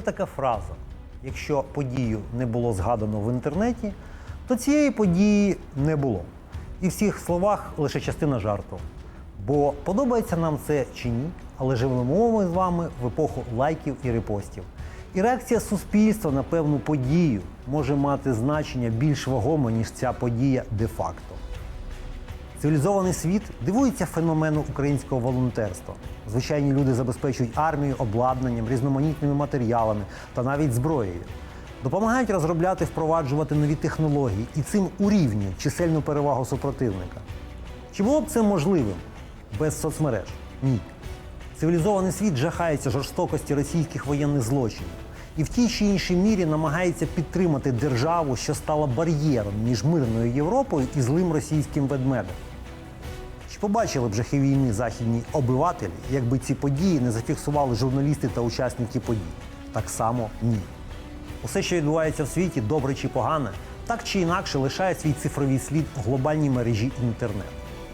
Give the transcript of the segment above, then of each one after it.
Є така фраза: якщо подію не було згадано в інтернеті, то цієї події не було. І в цих словах лише частина жарту. Бо подобається нам це чи ні, але живемо ми з вами в епоху лайків і репостів. І реакція суспільства на певну подію може мати значення більш вагоме, ніж ця подія де-факто. Цивілізований світ дивується феномену українського волонтерства. Звичайні люди забезпечують армію обладнанням, різноманітними матеріалами та навіть зброєю. Допомагають розробляти, впроваджувати нові технології і цим урівнюють чисельну перевагу супротивника. Чи було б це можливим без соцмереж? Ні. Цивілізований світ жахається жорстокості російських воєнних злочинів і в тій чи іншій мірі намагається підтримати державу, що стала бар'єром між мирною Європою і злим російським ведмедем. Чи побачили б жахи війни західні обивателі, якби ці події не зафіксували журналісти та учасники подій? Так само ні. Усе, що відбувається в світі, добре чи погане, так чи інакше лишає свій цифровий слід у глобальній мережі інтернет.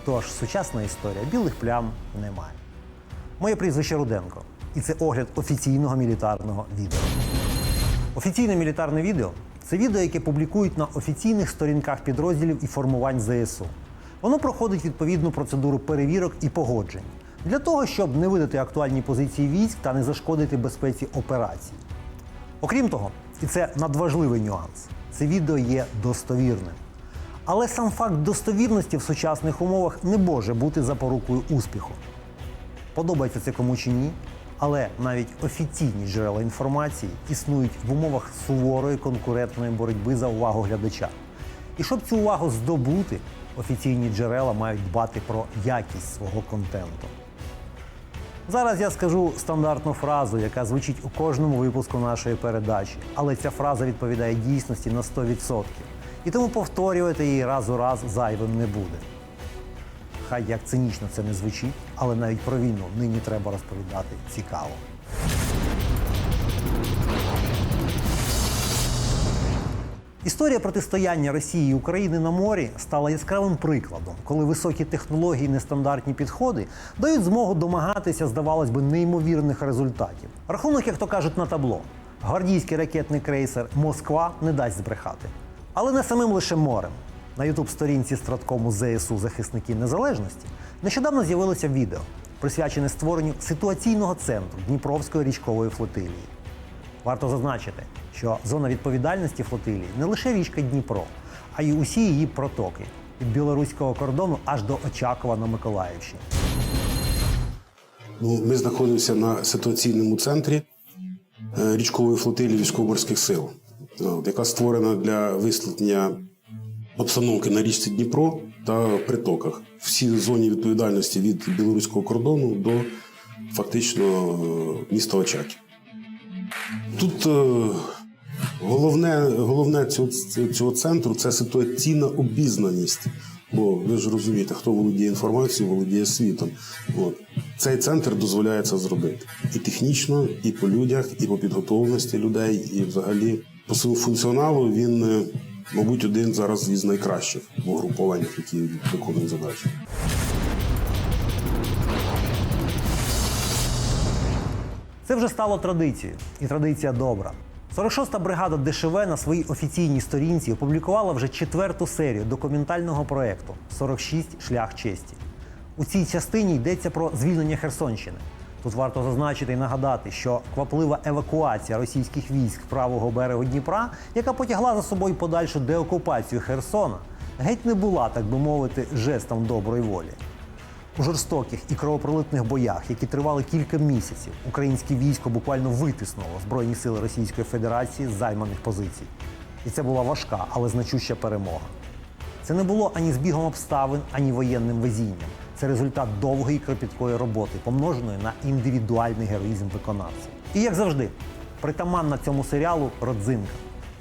Тож сучасна історія білих плям немає. Моє прізвище Руденко, і це огляд офіційного мілітарного відео. Офіційне мілітарне відео це відео, яке публікують на офіційних сторінках підрозділів і формувань ЗСУ. Воно проходить відповідну процедуру перевірок і погоджень для того, щоб не видати актуальні позиції військ та не зашкодити безпеці операцій. Окрім того, і це надважливий нюанс, це відео є достовірним. Але сам факт достовірності в сучасних умовах не може бути запорукою успіху. Подобається це кому чи ні, але навіть офіційні джерела інформації існують в умовах суворої конкурентної боротьби за увагу глядача. І щоб цю увагу здобути, офіційні джерела мають дбати про якість свого контенту. Зараз я скажу стандартну фразу, яка звучить у кожному випуску нашої передачі, але ця фраза відповідає дійсності на 100%. І тому повторювати її раз у раз зайвим не буде. Хай як цинічно це не звучить, але навіть про війну нині треба розповідати цікаво. Історія протистояння Росії і України на морі стала яскравим прикладом, коли високі технології і нестандартні підходи дають змогу домагатися, здавалось би, неймовірних результатів. Рахунок, як то кажуть, на табло. Гвардійський ракетний крейсер Москва не дасть збрехати. Але не самим лише морем. На ютуб-сторінці страткому ЗСУ захисники незалежності нещодавно з'явилося відео, присвячене створенню ситуаційного центру Дніпровської річкової флотилії. Варто зазначити, що зона відповідальності флотилії не лише річка Дніпро, а й усі її протоки від білоруського кордону аж до Очакова на Миколаївщині. Ну, ми знаходимося на ситуаційному центрі е, річкової флотилії військово-морських сил, яка створена для висвітлення обстановки на річці Дніпро та притоках. Всі зоні відповідальності від білоруського кордону до фактично е, міста Очаків. Тут е, головне, головне цього, цього центру це ситуаційна обізнаність. Бо ви ж розумієте, хто володіє інформацією, володіє світом. От. Цей центр дозволяє це зробити. І технічно, і по людях, і по підготовленості людей, і взагалі по своєму функціоналу він, е, мабуть, один зараз із найкращих в угрупуваннях, які виконують задачі. Це вже стало традицією, і традиція добра. 46-та бригада ДШВ на своїй офіційній сторінці опублікувала вже четверту серію документального проєкту «46. Шлях честі. У цій частині йдеться про звільнення Херсонщини. Тут варто зазначити і нагадати, що кваплива евакуація російських військ правого берегу Дніпра, яка потягла за собою подальшу деокупацію Херсона, геть не була, так би мовити, жестом доброї волі. У жорстоких і кровопролитних боях, які тривали кілька місяців, українське військо буквально витиснуло Збройні сили Російської Федерації з займаних позицій. І це була важка, але значуща перемога. Це не було ані збігом обставин, ані воєнним везінням. Це результат довгої кропіткої роботи, помноженої на індивідуальний героїзм виконавців. І як завжди, притаманна цьому серіалу родзинка.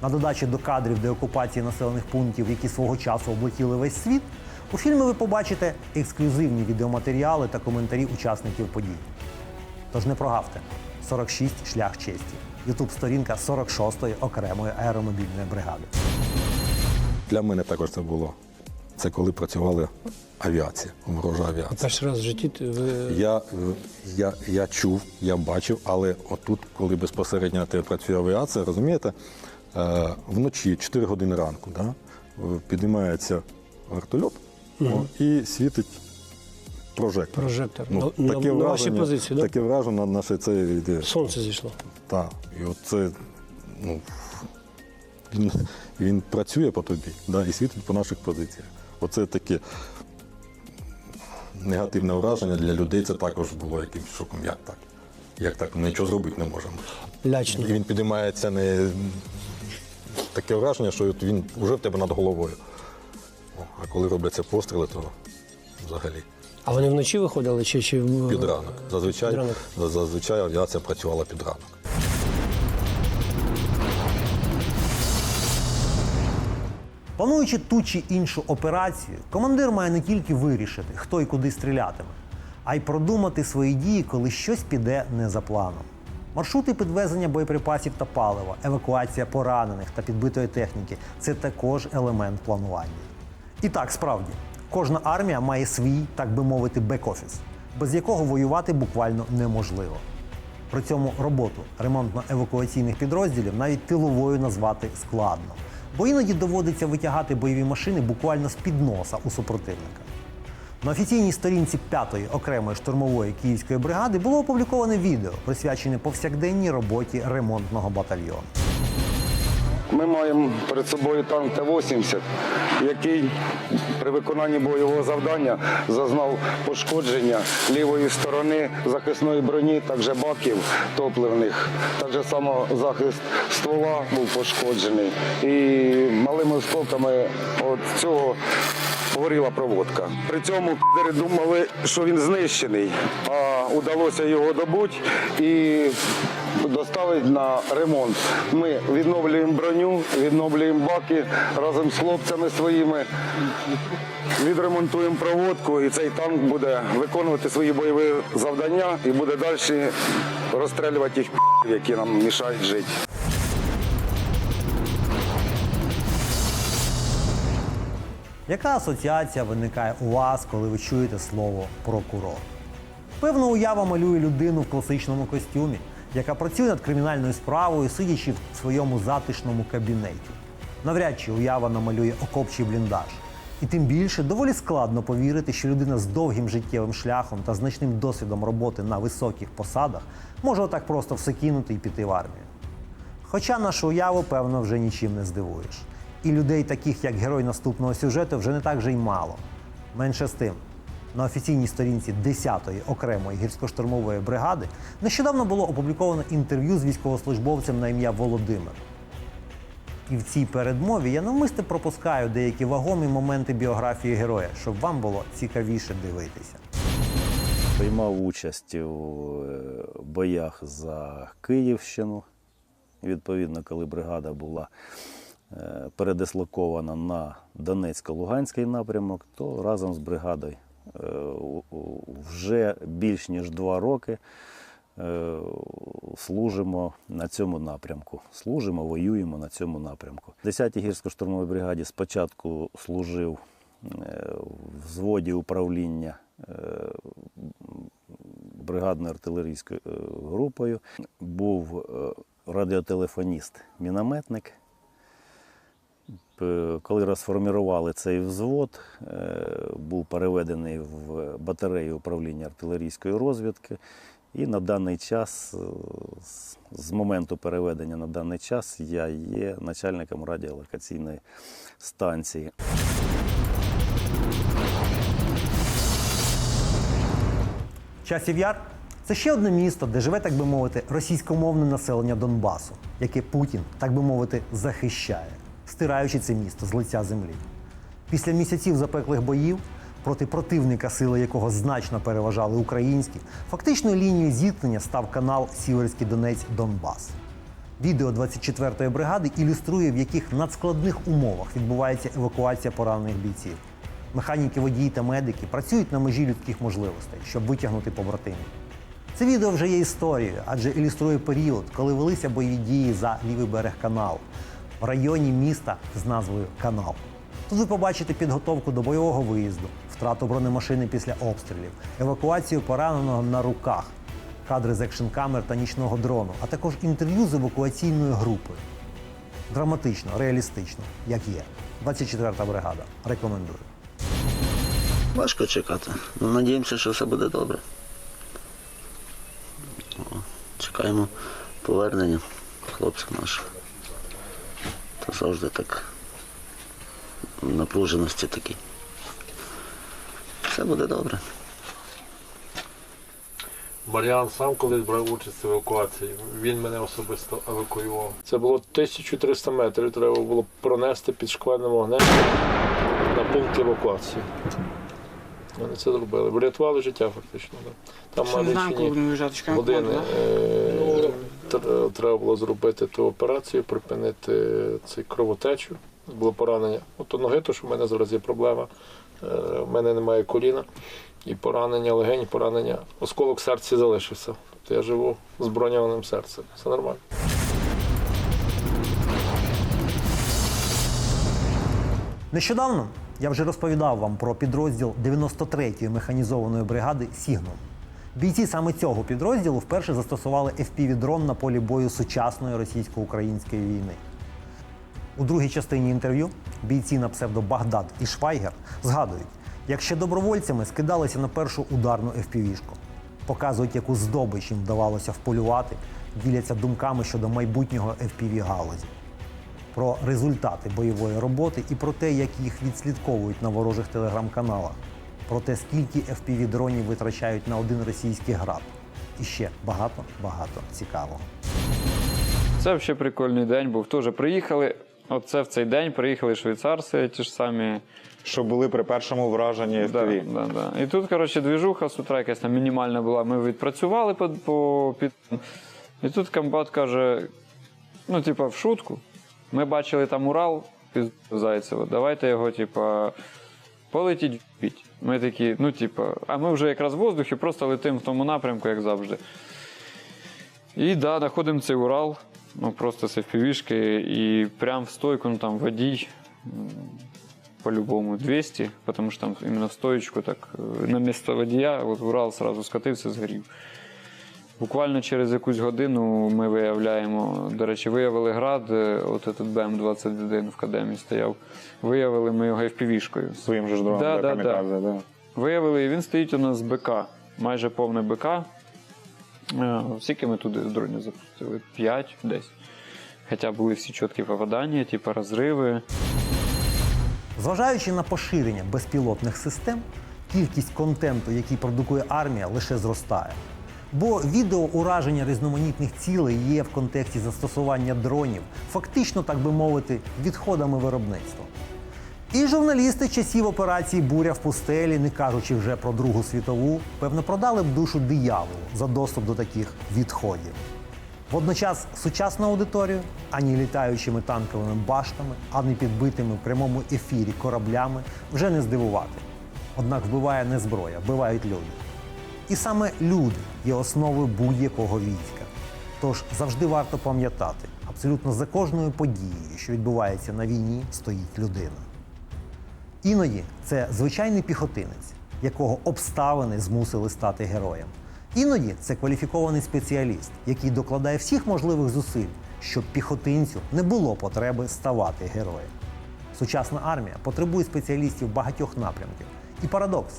На додачі до кадрів деокупації населених пунктів, які свого часу облетіли весь світ, у фільмі ви побачите ексклюзивні відеоматеріали та коментарі учасників подій. Тож не прогавте 46 шлях честі. Ютуб сторінка 46-ї окремої аеромобільної бригади. Для мене також це було Це коли працювала авіація, ворожа авіація. Перший раз в житті ти- ви Я, я, я чув, я бачив, але отут, коли безпосередньо на тебе працює авіація, розумієте, е, вночі 4 години ранку, да, е, піднімається вертольот о, і світить прожектор. Прожектор. Ну, На- таке на- на враження, позиції, да? Таке враження, наше це йде. сонце зійшло. Так. І от це, ну, він, він працює по тобі да, і світить по наших позиціях. Оце таке негативне враження для людей. Це також було якимось шоком. Як так? Як так? Ми нічого зробити не можемо. Лячно. І він підіймається не таке враження, що він вже в тебе над головою. А коли робляться постріли, то взагалі А вони вночі виходили чи, чи в- під ранок. Зазвичай, Під ранок. зазвичай авіація працювала під ранок. Плануючи ту чи іншу операцію, командир має не тільки вирішити, хто і куди стрілятиме, а й продумати свої дії, коли щось піде не за планом. Маршрути підвезення боєприпасів та палива, евакуація поранених та підбитої техніки це також елемент планування. І так, справді, кожна армія має свій, так би мовити, бек-офіс, без якого воювати буквально неможливо. При цьому роботу ремонтно-евакуаційних підрозділів навіть тиловою назвати складно, бо іноді доводиться витягати бойові машини буквально з-під носа у супротивника. На офіційній сторінці 5-ї окремої штурмової київської бригади було опубліковане відео, присвячене повсякденній роботі ремонтного батальйону. Ми маємо перед собою танк Т-80, який при виконанні бойового завдання зазнав пошкодження лівої сторони захисної броні, також баків топливних. Так же само захист ствола був пошкоджений. І малими осколками от цього горіла проводка. При цьому пі***ери думали, що він знищений, а удалося його добути і доставити на ремонт. Ми відновлюємо броню, відновлюємо баки разом з хлопцями своїми. Відремонтуємо проводку, і цей танк буде виконувати свої бойові завдання і буде далі розстрілювати пі***ів, які нам мішають жити. Яка асоціація виникає у вас, коли ви чуєте слово прокурор? Певно, уява малює людину в класичному костюмі, яка працює над кримінальною справою, сидячи в своєму затишному кабінеті. Навряд чи уява намалює окопчий бліндаж. І тим більше доволі складно повірити, що людина з довгим життєвим шляхом та значним досвідом роботи на високих посадах може отак просто все кинути і піти в армію. Хоча нашу уяву, певно, вже нічим не здивуєш. І людей, таких як герой наступного сюжету, вже не так же й мало. Менше з тим, на офіційній сторінці 10-ї окремої гірсько-штурмової бригади нещодавно було опубліковано інтерв'ю з військовослужбовцем на ім'я Володимир. І в цій передмові я навмисне пропускаю деякі вагомі моменти біографії героя, щоб вам було цікавіше дивитися. Приймав участь у е, боях за Київщину. Відповідно, коли бригада була е, передислокована на Донецько-Луганський напрямок, то разом з бригадою вже більш ніж два роки е, служимо на цьому напрямку. Служимо, воюємо на цьому напрямку. В 10-й гірсько-штурмовій бригаді спочатку служив е, в взводі управління е, бригадною артилерійською е, групою. Був е, радіотелефоніст, мінометник. П- Коли розформірували цей взвод, е, був переведений в батарею управління артилерійської розвідки. І на даний час, е, з моменту переведення на даний час, я є начальником радіолокаційної станції. Часів Яр це ще одне місто, де живе, так би мовити, російськомовне населення Донбасу, яке Путін, так би мовити, захищає, стираючи це місто з лиця землі. Після місяців запеклих боїв проти противника, сили якого значно переважали українські, фактичною лінією зіткнення став канал Сіверський Донець Донбас. Відео 24-ї бригади ілюструє, в яких надскладних умовах відбувається евакуація поранених бійців. Механіки, водії та медики працюють на межі людських можливостей, щоб витягнути побратимів. Це відео вже є історією, адже ілюструє період, коли велися бойові дії за лівий берег каналу в районі міста з назвою Канал. Тут ви побачите підготовку до бойового виїзду, втрату бронемашини після обстрілів, евакуацію пораненого на руках, кадри з екшн камер та нічного дрону, а також інтерв'ю з евакуаційною групою. Драматично, реалістично, як є. 24-та бригада. Рекомендую. Важко чекати. Ну, надіємося, що все буде добре. Чекаємо повернення хлопців наших. То завжди так напруженості такі. Все буде добре. Маріан сам колись брав участь в евакуації. Він мене особисто евакуював. Це було 1300 метрів. Треба було пронести під шквальним вогнем на пункт евакуації. Вони це зробили. Врятували життя фактично. Там чекаємо години треба було зробити ту операцію, припинити цей кровотечу. Було поранення. От у ноги, то що в мене зараз є проблема. Е, В мене немає коліна. І поранення легень, поранення. Осколок в серці залишився. Тобто я живу з броньованим серцем. Все нормально. Нещодавно я вже розповідав вам про підрозділ 93-ї механізованої бригади Сігнум. Бійці саме цього підрозділу вперше застосували FPV-дрон на полі бою сучасної російсько-української війни. У другій частині інтерв'ю бійці на псевдо Багдад і Швайгер згадують, як ще добровольцями скидалися на першу ударну FPV-шку. Показують, яку здобич їм вдавалося вполювати, діляться думками щодо майбутнього FPV-галузі про результати бойової роботи і про те, як їх відслідковують на ворожих телеграм-каналах, про те, скільки fpv дронів витрачають на один російський град. І ще багато багато цікавого. Це взагалі прикольний день був. Теж приїхали. Оце в цей день приїхали швейцарці, ті ж самі. Що були при першому враженні Да, FPV. да, да. І тут, коротше, двіжуха з утра якась там мінімальна була. Ми відпрацювали по, по під. І тут комбат каже: ну, типа, в шутку. Ми бачили там Урал під Зайцево. Давайте його, типа, полетіть впіть. Ми такі, ну, типа, а ми вже якраз в воздухі, просто летимо в тому напрямку, як завжди. І да, знаходимо цей Урал, ну просто з FPV-шки, і прям в стойку, ну там водій, по-любому 200, тому що там іменно в стоечку, так е, на місце водія, от Урал сразу скотився, згорів. Буквально через якусь годину ми виявляємо, до речі, виявили град, е, от этот БМ-21 в Кадемі стояв. Виявили ми його FPV-шкою. Своїм же ж дроном Да, да, да, камікадзе, да. Виявили, і він стоїть у нас з БК, майже повне БК. Е, Скільки ми туди дронів запустили? П'ять десь. Хоча були всі чіткі попадання, типу розриви. Зважаючи на поширення безпілотних систем, кількість контенту, який продукує армія, лише зростає. Бо відео ураження різноманітних цілей є в контексті застосування дронів, фактично, так би мовити, відходами виробництва. І журналісти часів операції Буря в пустелі, не кажучи вже про Другу світову, певно, продали б душу дияволу за доступ до таких відходів. Водночас сучасну аудиторію ані літаючими танковими баштами, ані підбитими в прямому ефірі кораблями вже не здивувати. Однак вбиває не зброя, вбивають люди. І саме люди є основою будь-якого війська. Тож завжди варто пам'ятати, абсолютно за кожною подією, що відбувається на війні, стоїть людина. Іноді це звичайний піхотинець, якого обставини змусили стати героєм. Іноді це кваліфікований спеціаліст, який докладає всіх можливих зусиль, щоб піхотинцю не було потреби ставати героєм. Sучасна армія потребує спеціалістів багатьох напрямків. І парадокс: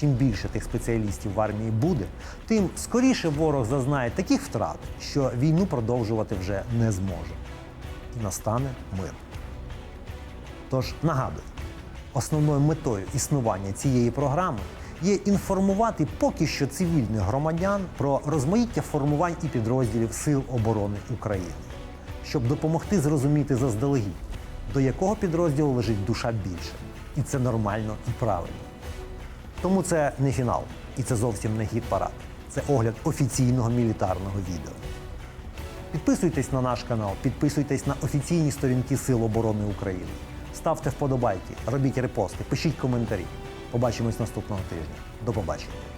чим більше тих спеціалістів в армії буде, тим скоріше ворог зазнає таких втрат, що війну продовжувати вже не зможе. І настане мир. Тож нагадую, основною метою існування цієї програми є інформувати поки що цивільних громадян про розмаїття формувань і підрозділів Сил оборони України, щоб допомогти зрозуміти заздалегідь, до якого підрозділу лежить душа більше. І це нормально і правильно. Тому це не фінал, і це зовсім не гіт парад. Це огляд офіційного мілітарного відео. Підписуйтесь на наш канал, підписуйтесь на офіційні сторінки Сил оборони України. Ставте вподобайки, робіть репости, пишіть коментарі. Побачимось наступного тижня. До побачення.